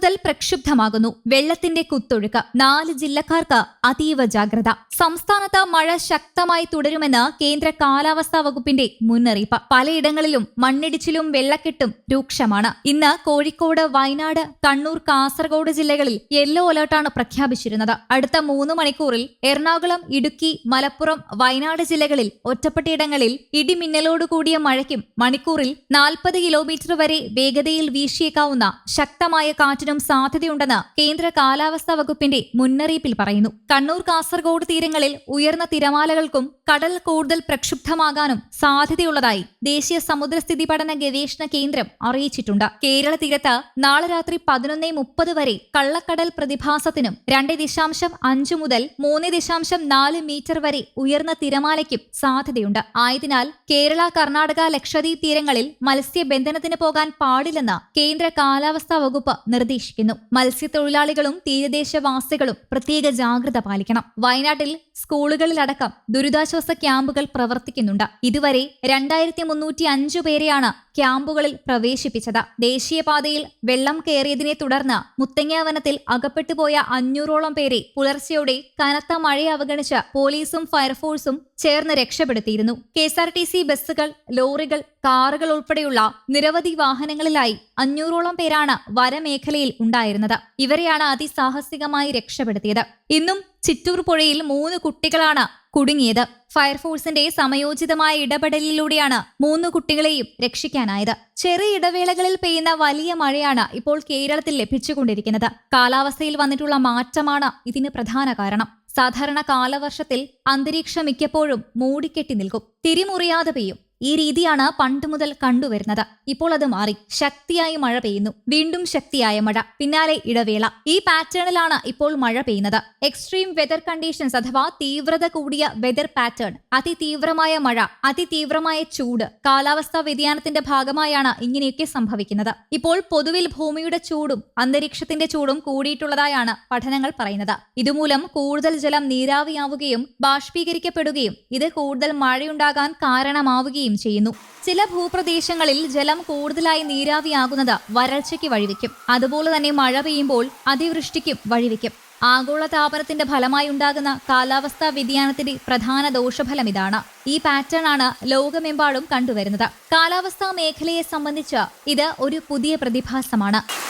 കൂടുതൽ പ്രക്ഷുബ്ധമാകുന്നു. വെള്ളത്തിന്റെ കുത്തൊഴുക്ക് നാല് ജില്ലക്കാർക്ക് അതീവ ജാഗ്രത. സംസ്ഥാനത്ത് മഴ ശക്തമായി തുടരുമെന്ന് കേന്ദ്ര കാലാവസ്ഥാ വകുപ്പിന്റെ മുന്നറിയിപ്പ്. പലയിടങ്ങളിലും മണ്ണിടിച്ചിലും വെള്ളക്കെട്ടും രൂക്ഷമാണ്. ഇന്ന് കോഴിക്കോട് വയനാട് കണ്ണൂർ കാസർഗോഡ് ജില്ലകളിൽ യെല്ലോ അലർട്ടാണ് പ്രഖ്യാപിച്ചിരുന്നത്. അടുത്ത മൂന്ന് മണിക്കൂറിൽ എറണാകുളം ഇടുക്കി മലപ്പുറം വയനാട് ജില്ലകളിൽ ഒറ്റപ്പെട്ടയിടങ്ങളിൽ ഇടിമിന്നലോടുകൂടിയ മഴയ്ക്കും മണിക്കൂറിൽ നാൽപ്പത് കിലോമീറ്റർ വരെ വേഗതയിൽ വീശിയേക്കാവുന്ന ശക്തമായ കാറ്റിനും സാധ്യതയുണ്ടെന്ന് കേന്ദ്ര കാലാവസ്ഥാ വകുപ്പിന്റെ മുന്നറിയിപ്പിൽ പറയുന്നു. കണ്ണൂർ കാസർഗോഡ് തീരങ്ങളിൽ ഉയർന്ന തിരമാലകൾക്കും കടൽ കൂടുതൽ പ്രക്ഷുബ്ധമാകാനും സാധ്യതയുള്ളതായി ദേശീയ സമുദ്രസ്ഥിതി പഠന ഗവേഷണ കേന്ദ്രം അറിയിച്ചിട്ടുണ്ട്. കേരള തീരത്ത് നാളെ രാത്രി പതിനൊന്ന് മുപ്പത് വരെ കള്ളക്കടൽ പ്രതിഭാസത്തിനും രണ്ട് ദശാംശം അഞ്ച് മുതൽ മൂന്ന് ദശാംശം നാല് മീറ്റർ വരെ ഉയർന്ന തിരമാലയ്ക്കും സാധ്യതയുണ്ട്. ആയതിനാൽ കേരള കർണാടക ലക്ഷദ്വീപ് തീരങ്ങളിൽ മത്സ്യബന്ധനത്തിന് പോകാൻ പാടില്ലെന്ന് കേന്ദ്ര കാലാവസ്ഥാ വകുപ്പ് നിർദ്ദേശിക്കുന്നു മത്സ്യത്തൊഴിലാളികളും തീരദേശവാസികളും പ്രത്യേക ജാഗ്രത പാലിക്കണം. വയനാട്ടിൽ സ്കൂളുകളിലടക്കം ദുരിതാശ്വാസ ക്യാമ്പുകൾ പ്രവർത്തിക്കുന്നുണ്ട്. ഇതുവരെ രണ്ടായിരത്തി മുന്നൂറ്റി അഞ്ചു പേരെയാണ് ക്യാമ്പുകളിൽ പ്രവേശിപ്പിച്ചത്. ദേശീയപാതയിൽ വെള്ളം കയറിയതിനെ തുടർന്ന് മുത്തങ്ങാവനത്തിൽ അകപ്പെട്ടുപോയ അഞ്ഞൂറോളം പേരെ പുലർച്ചെയോടെ കനത്ത മഴയെ അവഗണിച്ച് പോലീസും ഫയർഫോഴ്സും ചേർന്ന് രക്ഷപ്പെടുത്തിയിരുന്നു. K S R T C ബസ്സുകൾ ലോറികൾ കാറുകൾ ഉൾപ്പെടെയുള്ള നിരവധി വാഹനങ്ങളിലായി അഞ്ഞൂറോളം പേരാണ് വനമേഖലയിൽ ഉണ്ടായിരുന്നത്. ഇവരെയാണ് അതിസാഹസികമായി രക്ഷപ്പെടുത്തിയത്. ഇന്നും ചിറ്റൂർ പുഴയിൽ മൂന്ന് കുട്ടികളാണ് കുടുങ്ങിയത്. ഫയർഫോഴ്സിന്റെ സമയോചിതമായ ഇടപെടലിലൂടെയാണ് മൂന്ന് കുട്ടികളെയും രക്ഷിക്കാനായത്. ചെറിയ ഇടവേളകളിൽ പെയ്യുന്ന വലിയ മഴയാണ് ഇപ്പോൾ കേരളത്തിൽ ലഭിച്ചുകൊണ്ടിരിക്കുന്നത്. കാലാവസ്ഥയിൽ വന്നിട്ടുള്ള മാറ്റമാണ് ഇതിന് പ്രധാന കാരണം. സാധാരണ കാലവർഷത്തിൽ അന്തരീക്ഷം മിക്കപ്പോഴും മൂടിക്കെട്ടി നിൽക്കും. തിരിമുറിയാതെ പെയ്യും. ഈ രീതിയാണ് പണ്ട് മുതൽ കണ്ടുവരുന്നത്. ഇപ്പോൾ അത് മാറി. ശക്തിയായി മഴ പെയ്യുന്നു. വീണ്ടും ശക്തിയായ മഴ. പിന്നാലെ ഇടവേള. ഈ പാറ്റേണിലാണ് ഇപ്പോൾ മഴ പെയ്യുന്നത്. എക്സ്ട്രീം വെതർ കണ്ടീഷൻസ് അഥവാ തീവ്രത കൂടിയ വെതർ പാറ്റേൺ. അതിതീവ്രമായ മഴ അതിതീവ്രമായ ചൂട് കാലാവസ്ഥാ വ്യതിയാനത്തിന്റെ ഭാഗമായാണ് ഇങ്ങനെയൊക്കെ സംഭവിക്കുന്നത്. ഇപ്പോൾ പൊതുവിൽ ഭൂമിയുടെ ചൂടും അന്തരീക്ഷത്തിന്റെ ചൂടും കൂടിയിട്ടുള്ളതായാണ് പഠനങ്ങൾ പറയുന്നത്. ഇതുമൂലം കൂടുതൽ ജലം നീരാവിയാവുകയും ബാഷ്പീകരിക്കപ്പെടുകയും ഇത് കൂടുതൽ മഴയുണ്ടാകാൻ കാരണമാവുകയും ചെയ്യുന്നു. ചില ഭൂപ്രദേശങ്ങളിൽ ജലം കൂടുതലായി നീരാവിയാകുന്നത് വരൾച്ചയ്ക്ക് വഴിവെക്കും. അതുപോലെ തന്നെ മഴ പെയ്യുമ്പോൾ അതിവൃഷ്ടിക്കും വഴിവെക്കും. ആഗോളതാപനത്തിന്റെ ഫലമായി ഉണ്ടാകുന്ന കാലാവസ്ഥാ വ്യതിയാനത്തിന്റെ പ്രധാന ദോഷഫലം ഇതാണ്. ഈ പാറ്റേൺ ആണ് ലോകമെമ്പാടും കണ്ടുവരുന്നത്. കാലാവസ്ഥാ മേഖലയെ സംബന്ധിച്ച് ഇത് ഒരു പുതിയ പ്രതിഭാസമാണ്.